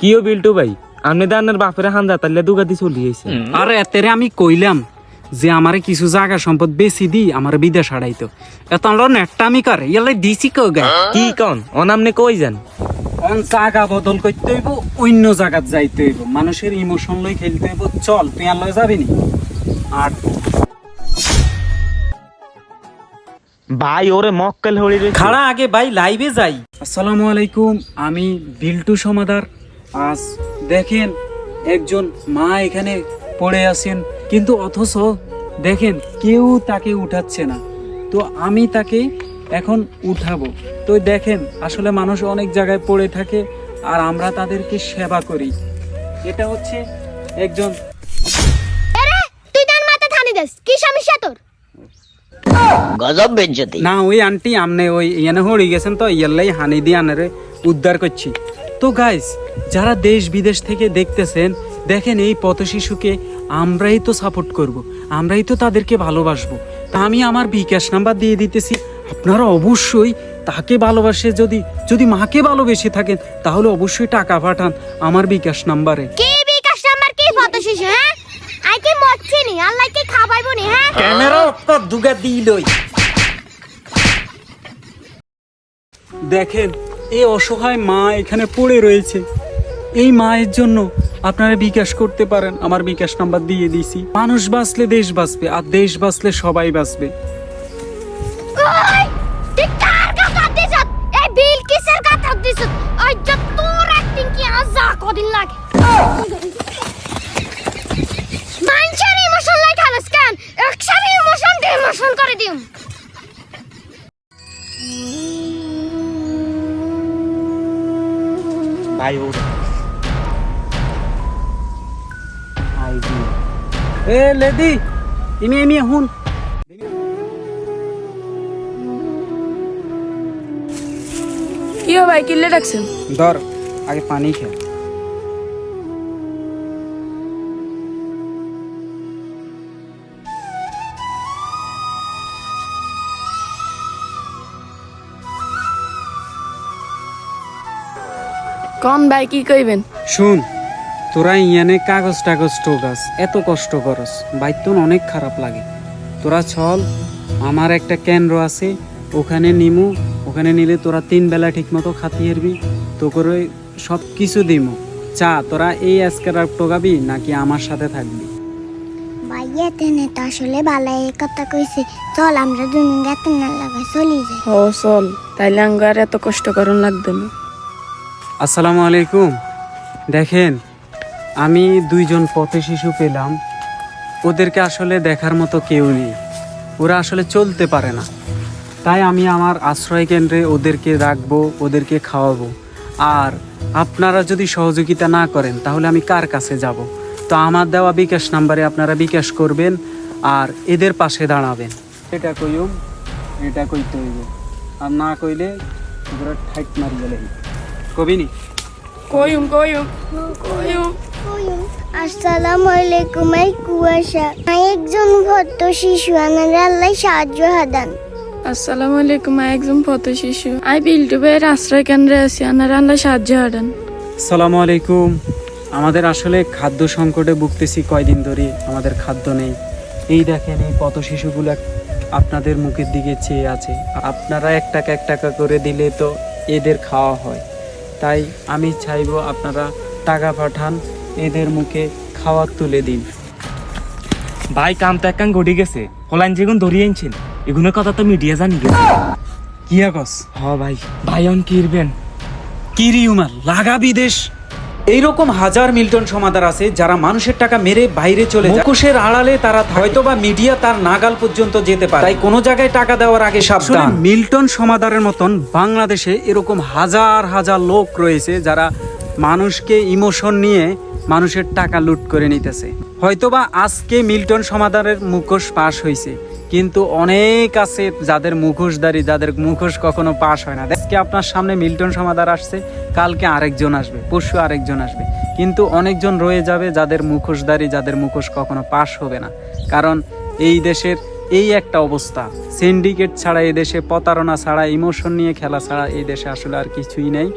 কিও বিল্টু ভাই? আপনি দানের বাপের হান যাতালে দুগাদি চলি আইছে। আর এতেরে আমি কইলাম যে আমারে কিছু জায়গা সম্পদ বেশি দি আমার বিদেশ হারাইতো এত আমরা নেটটা আমি করে? ইয়ালে দিছি কেউ গা? কি কন? অনামনে কই যান? অন জায়গা বদল করতে হইব অন্য জায়গাত যাইতে হইব। মানুষের ইমোশন লই খেলতে হইব। চল তুই আর লয় যাবি নি? আর ভাই ওরে মক্কেল হলি খাড়া আগে ভাই লাইভে যাই। আসসালামু আলাইকুম আমি বিল্টু সমাদার। আজ দেখেন একজন মা এখানে পড়ে আছেন কিন্তু অথচ দেখেন কেউ তাকে উঠাচ্ছে না। তো আমি তাকে এখন উঠাবো। তো দেখেন আসলে মানুষ অনেক জায়গায় পড়ে থাকে আর আমরা তাদেরকে সেবা করি। এটা হচ্ছে একজন তুই তার মাথা থানি দেস কি সমস্যা তোর? গজব বেজ্জতি। না ওই আন্টি আমনে ওই ইয়ানে হড়ি গেছেন তো ইয়াল্লাই হানি দিয়ে আনারে উদ্ধার করছি। তো গাইস যারা দেশ বিদেশ থেকে দেখতেছেন দেখেন এই পথ শিশুকে আমরাই তো সাপোর্ট করব আমরাই তো তাদেরকে ভালোবাসবো। তা আমি আমার বিকাশ নাম্বার দিয়ে দিতেছি আপনারা অবশ্যই তাকে ভালোবাসে যদি যদি মাকে ভালোবেসে থাকেন তাহলে অবশ্যই টাকা পাঠান আমার বিকাশ নাম্বারে কি বিকাশ নাম্বার কি ফটো হ্যাঁ? আই কি মরছি নি? আল্লাহ কি খাবাইবো নি হ্যাঁ? ক্যামেরা দুগা দিলই। দেখেন এই অসহায় মা এখানে পড়ে রয়েছে। এই মায়ের জন্য আপনারা বিকাশ করতে পারেন। আমার বিকাশ নাম্বার দিয়ে দিছি। মানুষ বাঁচলে দেশ বাঁচবে, আর দেশ বাঁচলে সবাই বাঁচবে। কার ভাই ওর এ লেদি ইমি ইমি হুন। কি ভাই কিল্লে ডাকছেন? ধর আগে পানি খা। কন ভাই কি কইবেন? শুন তোরা ইয়ানে কাগজ টাগজ টোগাস এত কষ্ট করস বাইতন অনেক খারাপ লাগে। তোরা চল আমার একটা কেন্দ্র আছে ওখানে নিমু ওখানে নিলে তোরা তিন বেলা ঠিক মতো খাতি হারবি তো করে সব কিছু দিমু। চা তোরা এই আজকে রাত টোকাবি নাকি আমার সাথে থাকবি? ভাইয়া তেনে তো আসলে কথা কইছে। চল আমরা দুজন গাতে না লাগা চলি যাই। ও চল তাইলে আঙ্গার এত কষ্ট করুন লাগবে না। আসসালামু আলাইকুম। দেখেন, আমি দুইজন পথে শিশু পেলাম। ওদেরকে আসলে দেখার মতো কেউ নেই। ওরা আসলে চলতে পারে না। তাই আমি আমার আশ্রয় কেন্দ্রে ওদেরকে রাখব, ওদেরকে খাওয়াবো। আর আপনারা যদি সহযোগিতা না করেন, তাহলে আমি কার কাছে যাব? তো আমার দেওয়া বিকাশ নাম্বারে আপনারা বিকাশ করবেন আর এদের পাশে দাঁড়াবেন। এটা কইম এটা কইতে হইব। আর না কইলে ওরা ঠাইট মারি গেলে কবিনি কইম কইম কইম আসসালামু আলাইকুম এই কুয়াশা। আমি একজন ভদ্র শিশু আমার আল্লাহ সাহায্য হাদান। আসসালামু আলাইকুম আই একজন পথ শিশু। আই বিল্টু ভাইয়ের আশ্রয় কেন্দ্রে আছি আনার আল্লাহ সাহায্য হারান সালামু আলাইকুম। আমাদের আসলে খাদ্য সংকটে ভুগতেছি কয়দিন ধরে আমাদের খাদ্য নেই। এই দেখেন এই পথ শিশুগুলো আপনাদের মুখের দিকে চেয়ে আছে। আপনারা এক টাকা এক টাকা করে দিলে তো এদের খাওয়া হয়। তাই আমি চাইব আপনারা টাকা পাঠান এদের মুখে খাওয়ার তুলে দিন। ভাই কাম তো একাং গড়ি গেছে। হলাইন যেগুন ধরিয়ে আনছেন এগুলোর কথা তো মিডিয়া জানি গেছে। কি আগস হ ভাই ভাই অন কিরবেন কিরি উমার লাগা বিদেশ। এইরকম হাজার মিল্টন সমাদার আছে যারা মানুষের টাকা মেরে বাইরে চলে যায়। মুখোশের আড়ালে তারা হয়তো বা মিডিয়া তার নাগাল পর্যন্ত যেতে পারে। তাই কোনো জায়গায় টাকা দেওয়ার আগে সাবধান। মিল্টন সমাদারের মতন বাংলাদেশে এরকম হাজার হাজার লোক রয়েছে যারা মানুষকে ইমোশন নিয়ে মানুষের টাকা লুট করে নিতেছে। হয়তোবা আজকে মিল্টন সমাদারের মুখোশ পাশ হয়েছে কিন্তু অনেক আছে যাদের মুখোশধারী, যাদের মুখোশ কখনো পাশ হয় না। আজকে আপনার সামনে মিল্টন সমাদার আসছে, কালকে আরেকজন আসবে, পরশু আরেকজন আসবে। কিন্তু অনেকজন রয়ে যাবে যাদের মুখোশধারী, যাদের মুখোশ কখনো পাশ হবে না। কারণ এই দেশের এই একটা অবস্থা সিন্ডিকেট ছাড়া এই দেশে প্রতারণা ছাড়া ইমোশন নিয়ে খেলা ছাড়া এই দেশে আসলে আর কিছুই নেই।